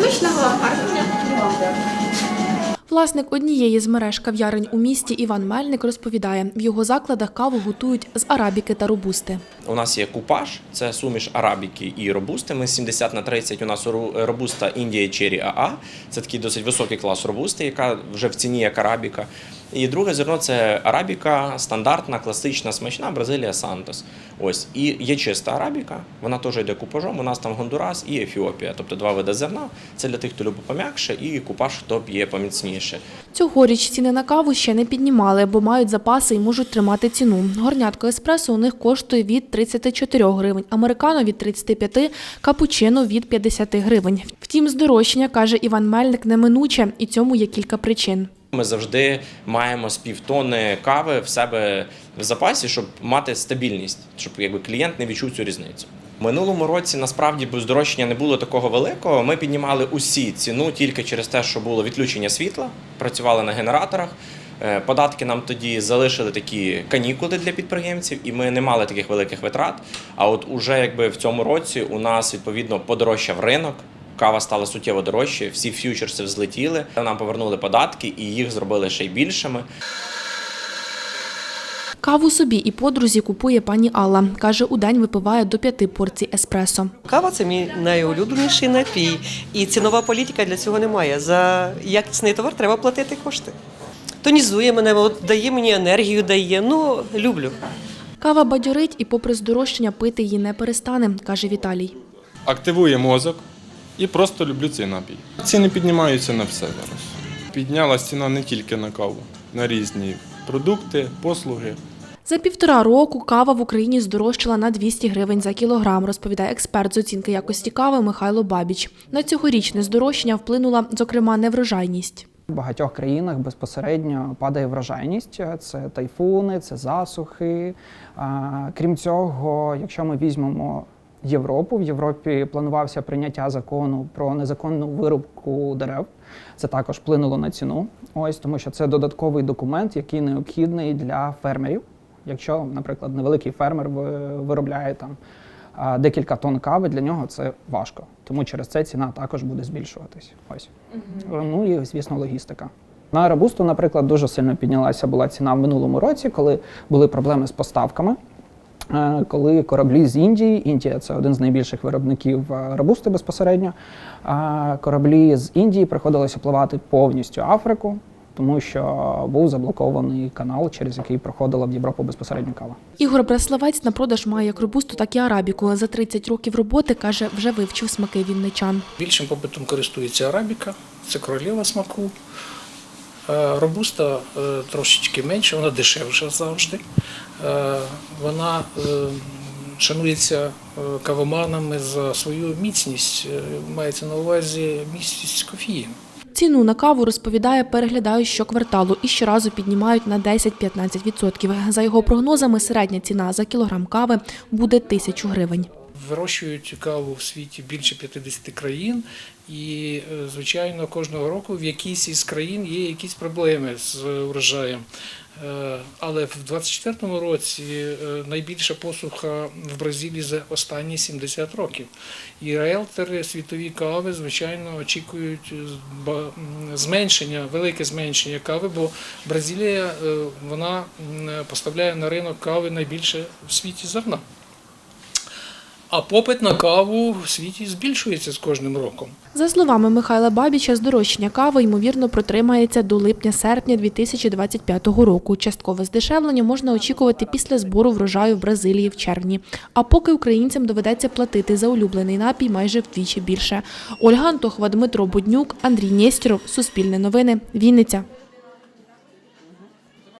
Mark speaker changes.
Speaker 1: Смачного гарного.
Speaker 2: Власник однієї з мереж кав'ярень у місті Іван Мельник розповідає, в його закладах каву готують з арабіки та робусти.
Speaker 3: У нас є купаж, це суміш арабіки і робусти. Ми 70 на 30, У нас робуста Індія Черрі АА. Це такий досить високий клас робусти, яка вже в ціні як арабіка. І друге зерно це арабіка, стандартна, класична, смачна Бразилія Сантос. Ось і є чиста арабіка. Вона теж йде купажом. У нас там Гондурас і Ефіопія, тобто два види зерна. Це для тих, хто любить пом'якше, і купаж, хто п'є поміцніше.
Speaker 2: Цьогоріч ціни на каву ще не піднімали, бо мають запаси і можуть тримати ціну. Горнятко еспресо у них коштує від 34 гривень, американо від 35, капучино від 50 гривень. Втім, здорожчання, каже Іван Мельник, неминуче, і цьому є кілька причин.
Speaker 3: Ми завжди маємо з півтони кави в себе в запасі, щоб мати стабільність, щоб якби клієнт не відчув цю різницю. Минулому році насправді здорожчання не було такого великого. Ми піднімали усі ціну тільки через те, що було відключення світла, працювали на генераторах. Е, Податки нам тоді залишили такі канікули для підприємців, і ми не мали таких великих витрат. А от уже якби в цьому році у нас відповідно подорожчав ринок. Кава стала суттєво дорожче, всі ф'ючерси взлетіли. Нам повернули податки і їх зробили ще й більшими.
Speaker 2: Каву собі і подрузі купує пані Алла. Каже, у день випиває до п'яти порцій еспресо.
Speaker 4: Кава це мій найулюбленіший напій, і цінова політика для цього немає. За якісний товар треба платити кошти. Тонізує мене, от дає мені енергію, дає. Ну люблю.
Speaker 2: Кава бадьорить і, попри здорожчання, пити її не перестане, каже Віталій.
Speaker 5: активує мозок і просто люблю цей напій. Ціни піднімаються на все зараз. Піднялась ціна не тільки на каву, на різні продукти, послуги.
Speaker 2: За півтора року кава в Україні здорожчала на 200 гривень за кілограм, розповідає експерт з оцінки якості кави Михайло Бабіч. На цьогорічне здорожчання вплинула, зокрема, неврожайність.
Speaker 6: В багатьох країнах безпосередньо падає врожайність. Це тайфуни, це засухи. Крім цього, якщо ми візьмемо Європу, в Європі планувався прийняття закону про незаконну вирубку дерев. Це також вплинуло на ціну. Ось тому, що це додатковий документ, який необхідний для фермерів. Якщо, наприклад, невеликий фермер виробляє там декілька тонн кави, для нього це важко. Тому через це ціна також буде збільшуватись. Ось. Ну і, звісно, логістика. На робусту, наприклад, дуже сильно піднялася була ціна в минулому році, коли були проблеми з поставками. Е, Коли кораблі з Індії, Індія це один з найбільших виробників е, робусти безпосередньо. а Кораблі з Індії приходилося пливати повністю Африку, тому що був заблокований канал, через який проходила в Європу безпосередньо кава.
Speaker 2: Ігор Браславець на продаж має як робусту, так і арабіку. За 30 років роботи, каже, вже вивчив смаки вінничан.
Speaker 7: Більшим попитом користується арабіка, це королева смаку. Е, Робуста е, трошечки менше, вона дешевша завжди. Е, Вона шанується кавоманами за свою міцність, мається на увазі міцність кофеїну.
Speaker 2: Ціну на каву розповідає, переглядають щокварталу і щоразу піднімають на 10-15%. За його прогнозами, середня ціна за кілограм кави буде тисячу гривень.
Speaker 7: Вирощують каву в світі більше 50 країн, і, е, звичайно, кожного року в якійсь із країн є якісь проблеми з урожаєм. Е, Але в 2024 році е, найбільша посуха в Бразилії за останні 70 років. І реелтери світові кави, звичайно, очікують зменшення, велике зменшення кави, бо Бразилія вона поставляє на ринок кави найбільше в світі зерна. А попит на каву в світі збільшується з кожним роком.
Speaker 2: За словами Михайла Бабіча, здорожчання кави ймовірно протримається до липня-серпня 2025 року. Часткове здешевлення можна очікувати після збору врожаю в Бразилії в червні. А поки українцям доведеться платити за улюблений напій майже вдвічі більше. Ольга Антохова, Дмитро Буднюк, Андрій Нєстєров, Суспільне новини, Вінниця.